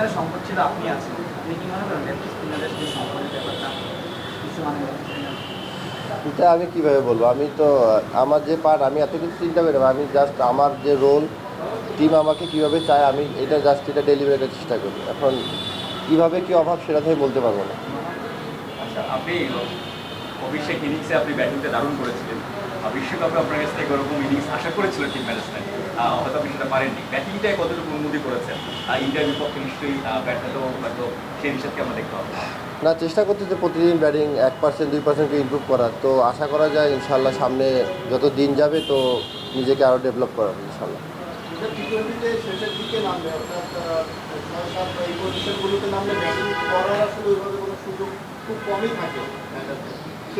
স্পিনারের সংকট ছিল আপনি আছেন। আপনি কি মনে করেন লেফট স্পিনারের ব্যাপারটা কিছু মানে এটা আমি কীভাবে বলব? আমি তো আমার যে পার্ট আমি এত কিছু চিন্তা করি আমি জাস্ট আমার যে রোল টিম আমাকে কীভাবে চায় আমি এটা জাস্ট এটা ডেলিভারি করার চেষ্টা করি। এখন কীভাবে কি অভাব সেটা থেকে বলতে পারব না। আচ্ছা আপনি অভিষেক ইনিংসে আপনি ব্যাটিংটা দারুণ করেছিলেন। বিশ্বকাপে আপনার কাছ থেকে ওরকম ইনিংস আশা করেছিল টিম ম্যানেজমেন্ট হয়তো আপনি সেটা পারেননি। ব্যাটিংটায় কতটুকু উন্নতি করেছেন? ইন্ডিয়ার বিপক্ষে নিশ্চয়ই ব্যাটটা তো হয়তো সেই হিসাবকে আমরা দেখতে হবে না চেষ্টা করতে যে প্রতিদিন ব্যাটিং এক পার্সেন্ট দুই পার্সেন্টকে ইমপ্রুভ করার। তো আশা করা যায় ইনশাল্লাহ সামনে যত দিন যাবে তো নিজেকে আরও ডেভেলপ করার ইনশাল্লাহ শেষের দিকে নামবে অর্থাৎ আহ, ছয় সাত বা এই পজিশনগুলোতে নামলে ব্যাটিং করার আসলে ওইভাবে কোনো সুযোগ খুব কমই থাকে।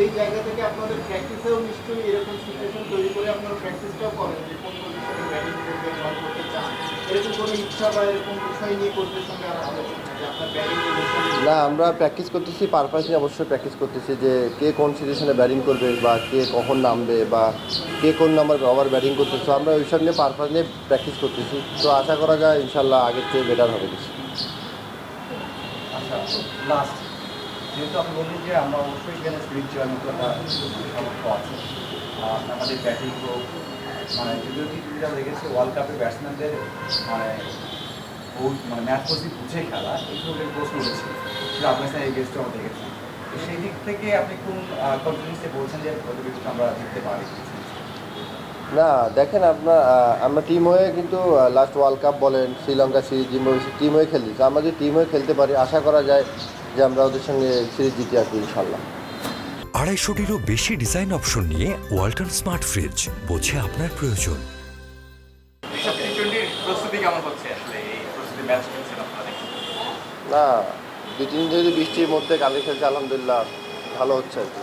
সেই জায়গা থেকে আপনাদের প্র্যাকটিসেও নিশ্চয়ই এরকম সিচুয়েশন তৈরি করে আপনারা প্র্যাকটিসটাও করেন যে কোন পজিশনে ব্যাটিং করবেন বল করতে চান। এরকম কোনো ইচ্ছা বা এরকম বিষয় নিয়ে কোচদের সঙ্গে আলোচনা যে আপনার ব্যাটিং পজিশন না আমরা প্র্যাকটিস করতেছি পারপাস নিয়ে অবশ্যই প্র্যাকটিস করতেছি যে কে কোন সিচুয়েশনে ব্যাটিং করবে বা কে কখন নামবে বা কে কোন নাম্বার ওভার ব্যাটিং করতেছে আমরা ওইসব নিয়ে পারপাস নিয়ে প্র্যাকটিস করতেছি। তো আশা করা যায় ইনশাল্লাহ আগের চেয়ে বেটার হবে কিছু। আচ্ছা লাস্ট যেহেতু আপনি বললেন যে আমরা অবশ্যই এখানে একটা সামর্থ্য আছে। আমাদের ব্যাটিং হোক মানে যদিও টি টোয়েন্টি আমরা দেখেছি ওয়ার্ল্ড কাপে ব্যাটসম্যানদের মানে বহুত মানে ম্যাচ প্রতি বুঝে খেলা এই ধরনের প্রশ্ন উঠেছে। আফগানিস্তান এই গেস্টও দেখেছি। তো সেই দিক থেকে আপনি কোন কনফিডেন্সে বলছেন যে হয়তো আমরা জিততে পারি? না দেখেন আপনার আমরা টিম হয়ে কিন্তু লাস্ট ওয়ার্ল্ড কাপ বলেন শ্রীলঙ্কা সিরিজ জিম্বাবুয়ে টিম হয়ে খেলতেছি আমরা যদি টিম হয়ে খেলতে পারি আশা করা যায় যে আমরা ওদের সঙ্গে সিরিজ জিতে আসব ইনশাল্লাহ আড়াইশোটিরও বেশি ডিজাইন অপশন নিয়ে ওয়ালটন স্মার্ট ফ্রিজ বোঝে আপনার প্রয়োজন। এসব টি টোয়েন্টির প্রস্তুতি কেমন হচ্ছে আসলে এই প্রস্তুতি ম্যাচ খেলছেন আপনারা? না দুই তিন দিন যদি বৃষ্টির মধ্যে কালকে খেলছে আলহামদুলিল্লাহ ভালো হচ্ছে আর কি।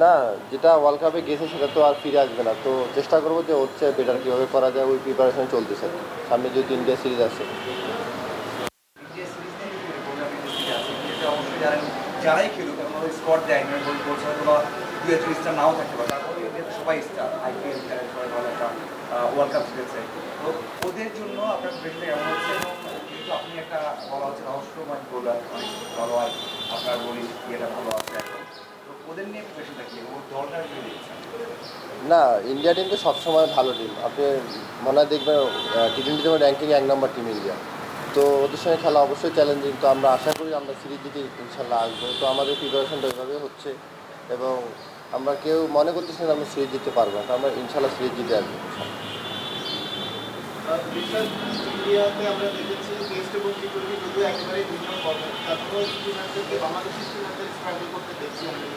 না, যেটা ওয়ার্ল্ড কাপে গেছে সেটা তো আর ফিরে আসবে না। তো চেষ্টা করব যে হচ্ছে বেটার কীভাবে করা যায়, ওই প্রিপারেশন চলতেছে। সামনে যেহেতু ইন্ডিয়া সিরিজ আছে আপনার বলি ইয়েটা ভালো আছে? না ইন্ডিয়া টিম তো সবসময় ভালো টিম। আপনি মনে হয় দেখবেন টি টোয়েন্টি যেমন র্যাঙ্কিং এক নম্বর টিম ইন্ডিয়া তো ওদের সঙ্গে খেলা অবশ্যই চ্যালেঞ্জিং তো আমরা আশা করি আমরা সিরিজ জিতে ইনশাল্লাহ আসব। তো আমাদের প্রিপারেশনটা ওইভাবে হচ্ছে। এবং আমরা কেউ মনে করতেছি না আমরা সিরিজ জিততে পারব না। তো আমরা ইনশাল্লাহ সিরিজ জিতে আসব। আমরা দেখেছি টেস্ট এবং টি টোয়েন্টি যদিও একেবারেই ভিন্ন ফর্মেট তারপরেও স্পিনারদেরকে বাংলাদেশি স্পিনারদের স্ট্রাগল করতে দেখছি আমরা।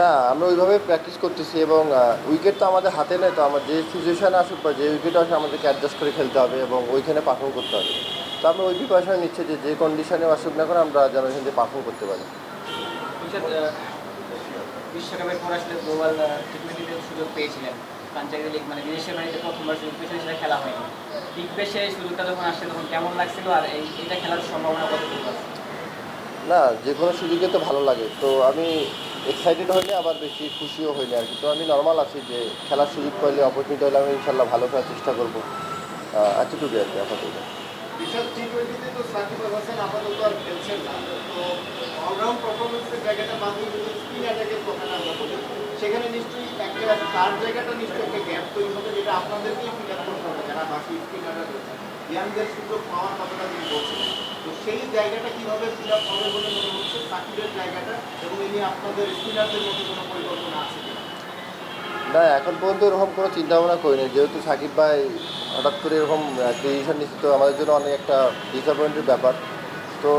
না। আমরা ওইভাবে প্র্যাকটিস করতেছি এবং উইকেট তো আমাদের হাতে নেই, তো আমার যে সিচুয়েশানে আসুক বা যে উইকেট আসে আমাদেরকে অ্যাডজাস্ট করে খেলতে হবে এবং ওইখানে পারফর্ম করতে হবে। তো আমরা ওই প্রিপারেশন নিচ্ছি যে যে কন্ডিশনে আসুক না করে আমরা যেন থেকে পারফর্ম করতে পারি। বিশ্বকাপের পর আসলে গ্লোবাল টি টোয়েন্টিতে সুযোগ পেয়েছিলেন। পাঞ্জাবি লিগ মানে বিদেশের বাড়িতে প্রথমবার সুযোগ পেয়েছিলেন সেটা খেলা হয়নি। বিগ বেশে এই সুযোগটা যখন আসছে তখন কেমন লাগছিল আর এই এটা খেলার সম্ভাবনা কতটুকু আছে? না যে কোনো সুযোগে তো ভালো লাগে। তো আমি এক্সাইটেড হইলে আবার বেশি খুশিও হইলে আর কি। তো আমি নর্মাল আছি যে খেলার সুযোগ পাইলে অপরচুনিটি হলে আমি ইনশাল্লাহ ভালো খেলার চেষ্টা করব। এতটুকুই আর কি আপাতত। অলরাউন্ড পারফরমেন্সের জায়গাটা বাদ দিয়ে স্পিন অ্যাটাকের কথা সেখানে নিশ্চয়ই একটা তার জায়গাটা নিশ্চয়ই একটা গ্যাপ তৈরি হবে যেটা আপনাদেরকেই ফিল করতে হবে, যারা বাকি স্পিনাররা রয়েছে। ইয়াংদের সুযোগ পাওয়ার কথাটা তিনি তো সেই জায়গাটা কীভাবে ফিল আপ হবে বলে মনে হচ্ছে? সাকিবের জায়গাটা এবং আপনাদের স্পিনারদের মধ্যে কোনো পরিকল্পনা আছে না, এখন পর্যন্ত এরকম কোনো চিন্তা ভাবনা করিনি। যেহেতু সাকিব ভাই হঠাৎ করে এরকম ডিসিশন নিচ্ছে, তো আমাদের জন্য অনেক একটা ডিসঅ্যাপয়েন্টের ব্যাপার। তো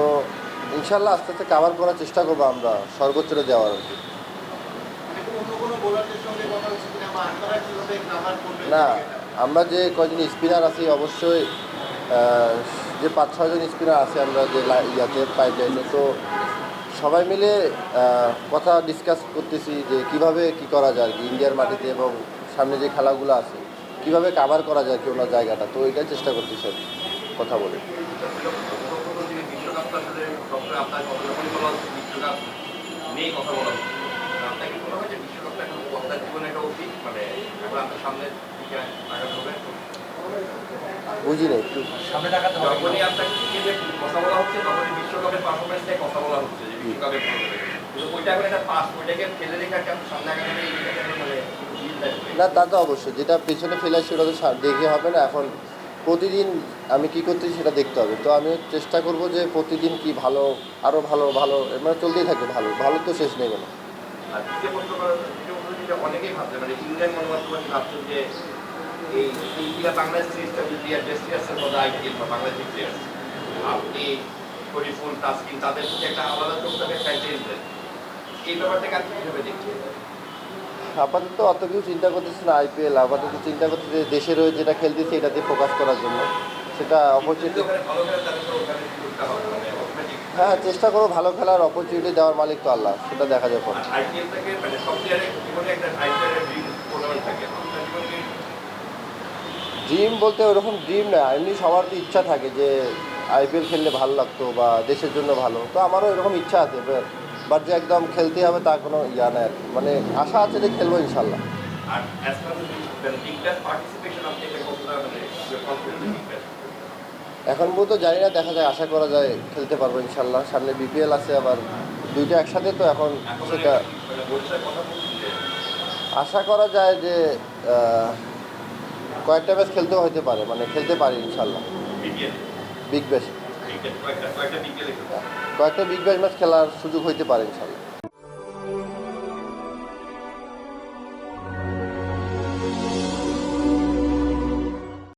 ইনশাল্লাহ আস্তে আস্তে কাভার করার চেষ্টা করব আমরা সর্বোচ্চটা দেওয়ার আর কি। না, আমরা যে কয়জন স্পিনার আছি, অবশ্যই যে পাঁচ, ছয়জন স্পিনার আছে আমরা যে ইয়াতে লাইনে তো সবাই মিলে কথা ডিসকাস করতেছি যে কীভাবে কি করা যায়, কি ইন্ডিয়ার মাটিতে এবং সামনে যে খেলাগুলো আছে, কীভাবে কাভার করা যায় কি ওনার জায়গাটা, তো এটাই চেষ্টা করতেছি কথা বলে। বিশ্বকাপটা আসলে সবসময় আপনার কথা যখনই বলা হচ্ছে বিশ্বকাপ নিয়েই কথা বলা হচ্ছে আপনার কি মনে হয় যে বিশ্বকাপটা এখন আপনার জীবনে একটা অতীত মানে এখন আপনার সামনের দিকে হবে। বুঝি না একটু। সামনে হবে। যখনই ক্রিকেটে কথা বলা হচ্ছে তখনই বিশ্বকাপের পারফরমেন্স নিয়ে কথা বলা হচ্ছে যে বিশ্বকাপের পারফরমেন্স ওইটা এখন একটা পাস ওইটাকে ফেলে রেখে সামনে আগামী মানে না তা তো অবশ্যই। যেটা পেছনে ফেলে সেটা তো দেখে হবে না। এখন প্রতিদিন আমি কি করতেছি সেটা দেখতে হবে। তো আমি চেষ্টা করব যে প্রতিদিন কি ভালো আরও ভালো ভালো মানে চলতেই থাকবে ভালো ভালো তো শেষ নেই কোনো। অনেকেই মানে যে এই ইন্ডিয়া বাংলাদেশ সিরিজটা যদি বা বাংলাদেশ আপনি তাদের একটা আলাদা এই দেখছেন আপাতত অত কিছু চিন্তা করতেছি না আইপিএল আপাতত চিন্তা করতেছি যে দেশের হয়ে যেটা খেলতেছি এটাতে ফোকাস করার জন্য। সেটা অপরচুনিটি মানে হ্যাঁ চেষ্টা করো ভালো খেলার অপরচুনিটি দেওয়ার মালিক তো আল্লাহ সেটা দেখা যাবে মানে ড্রিম ড্রিম বলতে ওরকম ড্রিম না এমনি সবার তো ইচ্ছা থাকে যে আইপিএল খেললে ভালো লাগতো বা দেশের জন্য ভালো। তো আমারও এরকম ইচ্ছা আছে বাট যে একদম খেলতে হবে তা কোনো ইয়া নেই মানে আশা আছে যে খেলব ইনশাল্লাহ আর অ্যাজ ফার দ্য পার্টিসিপেশন আপনি কতটা মানে কনফিডেন্ট বিগ ব্যাশ এখন পর্যন্ত জানি না দেখা যায় আশা করা যায় খেলতে পারব ইনশাল্লাহ সামনে বিপিএল আছে আবার দুইটা একসাথে তো এখন সেটা মানে আশা করা যায় যে কয়েকটা ম্যাচ খেলতেও হতে পারে মানে খেলতে পারি ইনশাল্লাহ বিগ ব্যাশ কয়েকটা বিগ ব্যাশ ম্যাচ খেলার সুযোগ হইতে পারে ইনশাল্লাহ